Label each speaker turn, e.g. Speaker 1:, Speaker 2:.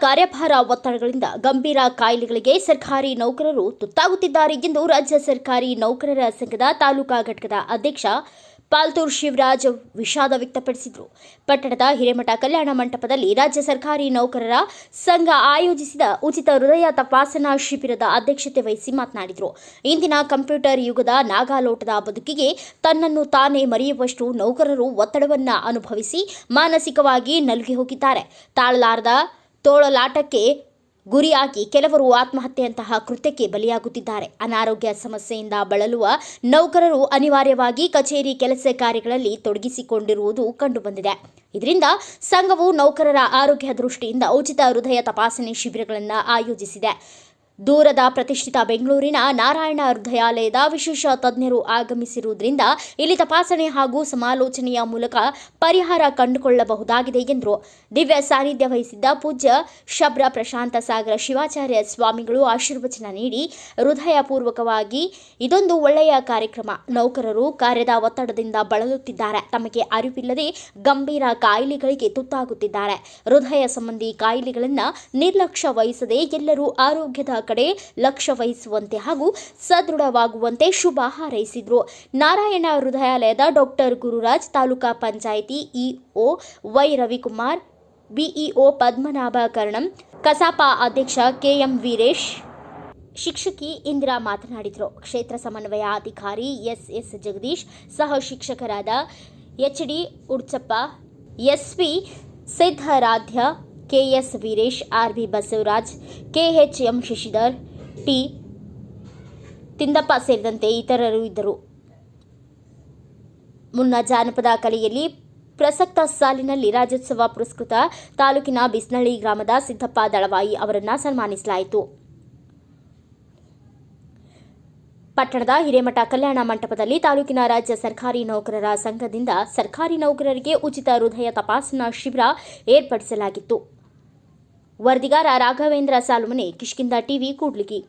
Speaker 1: ಕಾರ್ಯಭಾರ ಒತ್ತಡಗಳಿಂದ ಗಂಭೀರ ಕಾಯಿಲೆಗಳಿಗೆ ಸರ್ಕಾರಿ ನೌಕರರು ತುತ್ತಾಗುತ್ತಿದ್ದಾರೆ ಎಂದು ರಾಜ್ಯ ಸರ್ಕಾರಿ ನೌಕರರ ಸಂಘದ ತಾಲೂಕಾ ಘಟಕದ ಅಧ್ಯಕ್ಷ ಪಾಲ್ತೂರ್ ಶಿವರಾಜ್ ವಿಷಾದ ವ್ಯಕ್ತಪಡಿಸಿದರು. ಪಟ್ಟಣದ ಹಿರೇಮಠ ಕಲ್ಯಾಣ ಮಂಟಪದಲ್ಲಿ ರಾಜ್ಯ ಸರ್ಕಾರಿ ನೌಕರರ ಸಂಘ ಆಯೋಜಿಸಿದ ಉಚಿತ ಹೃದಯ ತಪಾಸಣಾ ಶಿಬಿರದ ಅಧ್ಯಕ್ಷತೆ ವಹಿಸಿ ಮಾತನಾಡಿದರು. ಇಂದಿನ ಕಂಪ್ಯೂಟರ್ ಯುಗದ ನಾಗಾಲೋಟದ ಬದುಕಿಗೆ ತನ್ನನ್ನು ತಾನೇ ಮರೆಯುವಷ್ಟು ನೌಕರರು ಒತ್ತಡವನ್ನು ಅನುಭವಿಸಿ ಮಾನಸಿಕವಾಗಿ ನಲುಗಿ ಹೋಗಿದ್ದಾರೆ. ತಾಳಲಾರದ ತೋಳಲಾಟಕ್ಕೆ ಗುರಿಯಾಗಿ ಕೆಲವರು ಆತ್ಮಹತ್ಯೆಯಂತಹ ಕೃತ್ಯಕ್ಕೆ ಬಲಿಯಾಗುತ್ತಿದ್ದಾರೆ. ಅನಾರೋಗ್ಯ ಸಮಸ್ಯೆಯಿಂದ ಬಳಲುವ ನೌಕರರು ಅನಿವಾರ್ಯವಾಗಿ ಕಚೇರಿ ಕೆಲಸ ಕಾರ್ಯಗಳಲ್ಲಿ ತೊಡಗಿಸಿಕೊಂಡಿರುವುದು ಕಂಡುಬಂದಿದೆ. ಇದರಿಂದ ಸಂಘವು ನೌಕರರ ಆರೋಗ್ಯ ದೃಷ್ಟಿಯಿಂದ ಉಚಿತ ಹೃದಯ ತಪಾಸಣೆ ಶಿಬಿರಗಳನ್ನು ಆಯೋಜಿಸಿದೆ. ದೂರದ ಪ್ರತಿಷ್ಠಿತ ಬೆಂಗಳೂರಿನ ನಾರಾಯಣ ಹೃದಯಾಲಯದ ವಿಶೇಷ ತಜ್ಞರು ಆಗಮಿಸಿರುವುದರಿಂದ ಇಲ್ಲಿ ತಪಾಸಣೆ ಹಾಗೂ ಸಮಾಲೋಚನೆಯ ಮೂಲಕ ಪರಿಹಾರ ಕಂಡುಕೊಳ್ಳಬಹುದಾಗಿದೆ ಎಂದರು. ದಿವ್ಯ ಸಾನ್ನಿಧ್ಯ ವಹಿಸಿದ್ದ ಪೂಜ್ಯ ಶಬ್ರ ಪ್ರಶಾಂತ ಸಾಗರ ಶಿವಾಚಾರ್ಯ ಸ್ವಾಮಿಗಳು ಆಶೀರ್ವಚನ ನೀಡಿ ಹೃದಯಪೂರ್ವಕವಾಗಿ ಇದೊಂದು ಒಳ್ಳೆಯ ಕಾರ್ಯಕ್ರಮ. ನೌಕರರು ಕಾರ್ಯದ ಒತ್ತಡದಿಂದ ಬಳಲುತ್ತಿದ್ದಾರೆ. ತಮಗೆ ಅರಿವಿಲ್ಲದೆ ಗಂಭೀರ ಕಾಯಿಲೆಗಳಿಗೆ ತುತ್ತಾಗುತ್ತಿದ್ದಾರೆ. ಹೃದಯ ಸಂಬಂಧಿ ಕಾಯಿಲೆಗಳನ್ನು ನಿರ್ಲಕ್ಷ್ಯ ವಹಿಸದೆ ಎಲ್ಲರೂ ಆರೋಗ್ಯದ ಕಡೆ ಲಕ್ಷ್ಯ ವಹಿಸುವಂತೆ ಹಾಗೂ ಸದೃಢವಾಗುವಂತೆ ಶುಭ ಹಾರೈಸಿದರು. Narayana ಹೃದಯಾಲಯದ doctor Gururaj, taluka panchayat EO Y Ravikumar, BEO Padmanabha Karnam ಕಸಾಪ ಅಧ್ಯಕ್ಷ ಕೆಎಂ ವೀರೇಶ್, ಶಿಕ್ಷಕಿ ಇಂದಿರಾ ಮಾತನಾಡಿದರು. ಕ್ಷೇತ್ರ ಸಮನ್ವಯ ಅಧಿಕಾರಿ ಎಸ್ ಎಸ್ ಜಗದೀಶ್, ಸಹ ಶಿಕ್ಷಕರಾದ H D Udchappa S P Siddharadhya KS Veeresh R B Basavaraj, KHM Shashidhar, T Thindappa ಸೇರಿದಂತೆ ಇತರರು ಇದ್ದರು. ಮುನ್ನ ಜಾನಪದ ಕಲೆಯಲ್ಲಿ ಪ್ರಸಕ್ತ ಸಾಲಿನಲ್ಲಿ ರಾಜ್ಯೋತ್ಸವ ಪುರಸ್ಕೃತ ತಾಲೂಕಿನ ಬಿಸ್ನಳ್ಳಿ ಗ್ರಾಮದ ಸಿದ್ದಪ್ಪ ದಳವಾಯಿ ಅವರನ್ನು ಸನ್ಮಾನಿಸಲಾಯಿತು. ಪಟ್ಟಣದ ಹಿರೇಮಠ ಕಲ್ಯಾಣ ಮಂಟಪದಲ್ಲಿ ತಾಲೂಕಿನ ರಾಜ್ಯ ಸರ್ಕಾರಿ ನೌಕರರ ಸಂಘದಿಂದ ಸರ್ಕಾರಿ ನೌಕರರಿಗೆ ಉಚಿತ ಹೃದಯ ತಪಾಸಣಾ ಶಿಬಿರ ಏರ್ಪಡಿಸಲಾಗಿತ್ತು. ವರದಿಗಾರ ರಾಘವೇಂದ್ರ ಸಾಲುಮನೆ ಕಿಷ್ಕಿಂದ ಟಿವಿ ಕೂಡ್ಲಿಗಿ